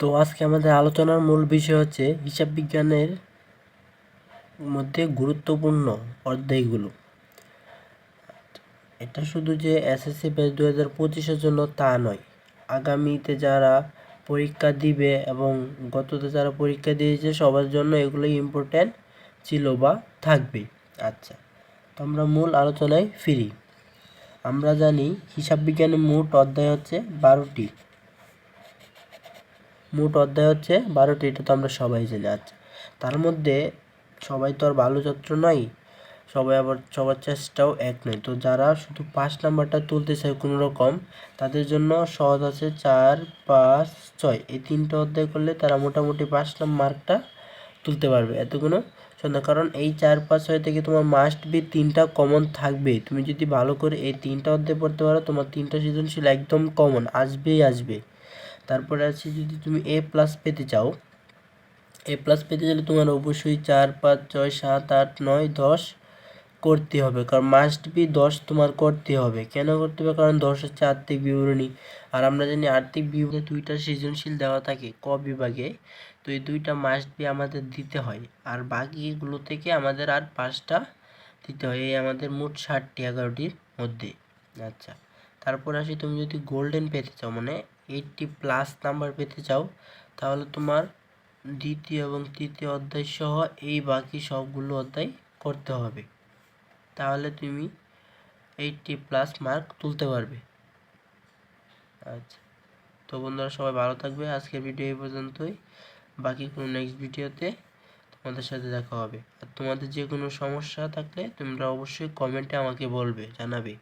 তো আজকে আমাদের আলোচনার মূল বিষয় হচ্ছে হিসাব বিজ্ঞানের মধ্যে গুরুত্বপূর্ণ অধ্যায়গুলো। এটা শুধু যে এসএসসি ব্যাচ দু হাজার পঁচিশের জন্য তা নয়। আগামীতে যারা পরীক্ষা দিবে এবং গততে যারা পরীক্ষা দিয়েছে, সবার জন্য এগুলো ইম্পর্ট্যান্ট ছিল বা থাকবে। আচ্ছা তো আমরা মূল আলোচনায় ফিরি। আমরা জানি হিসাব বিজ্ঞানের মোট অধ্যায় হচ্ছে বারোটি। মোট অধ্যায় হচ্ছে বারোটি, এটা তো আমরা সবাই জেনে আছি। তার মধ্যে সবাই তো আর ভালো ছাত্র নয়, সবাই আবার সবার চেষ্টাও এক নয়। তো যারা শুধু পাঁচ নাম্বারটা তুলতে চায় কোনো রকম তাদের জন্য সহজ আছে চার, পাঁচ, ছয়। এই তিনটা অধ্যায় করলে তারা মোটামুটি পাঁচ নাম্বার মার্কটা তুলতে পারবে এত কোনো সন্ধ্যা কারণ এই চার, পাঁচ, ছয় থেকে তোমার মাস্ট বি তিনটা কমন থাকবে। তুমি যদি ভালো করে এই তিনটা অধ্যায় পড়তে পারো, তোমার তিনটা সৃজনশীল একদম কমন আসবেই আসবে। তারপরে আছে যদি তুমি এ প্লাস পেতে চাও এ প্লাস পেতে গেলে তোমার অবশ্যই চার, পাঁচ, ছয়, সাত, আট, নয়, দশ করতে হবে। কারণ মাস্ট বি দশ তোমার করতে হবে। কেন করতে হবে? কারণ দশ হচ্ছে আর্থিক বিবরণী। আর আমরা জানি আর্থিক বিবরণী দুইটা সৃজনশীল দেওয়া থাকে ক বিভাগে। তো এই দুইটা মাস্ট বি আমাদের দিতে হয়। আর বাকিগুলো থেকে আমাদের আর পাঁচটা দিতে হয়। এই আমাদের মোট ষাটটি এগারোটির মধ্যে। আচ্ছা। তারপর আসি তুমি যদি গোল্ডেন পেতে চাও মানে এইটটি প্লাস নাম্বার পেতে চাও, তাহলে তোমার দ্বিতীয় এবং তৃতীয় অধ্যায় সহ এই বাকি সবগুলো অধ্যায় করতে হবে। তাহলে তুমি এইটটি প্লাস মার্ক তুলতে পারবে। আচ্ছা তো বন্ধুরা সবাই ভালো থাকবে। আজকের ভিডিও এই পর্যন্তই। বাকি কোনো নেক্সট ভিডিওতে তোমাদের সাথে দেখা হবে। আর তোমাদের যে কোনো সমস্যা থাকলে তোমরা অবশ্যই কমেন্টে আমাকে বলবে, জানাবে।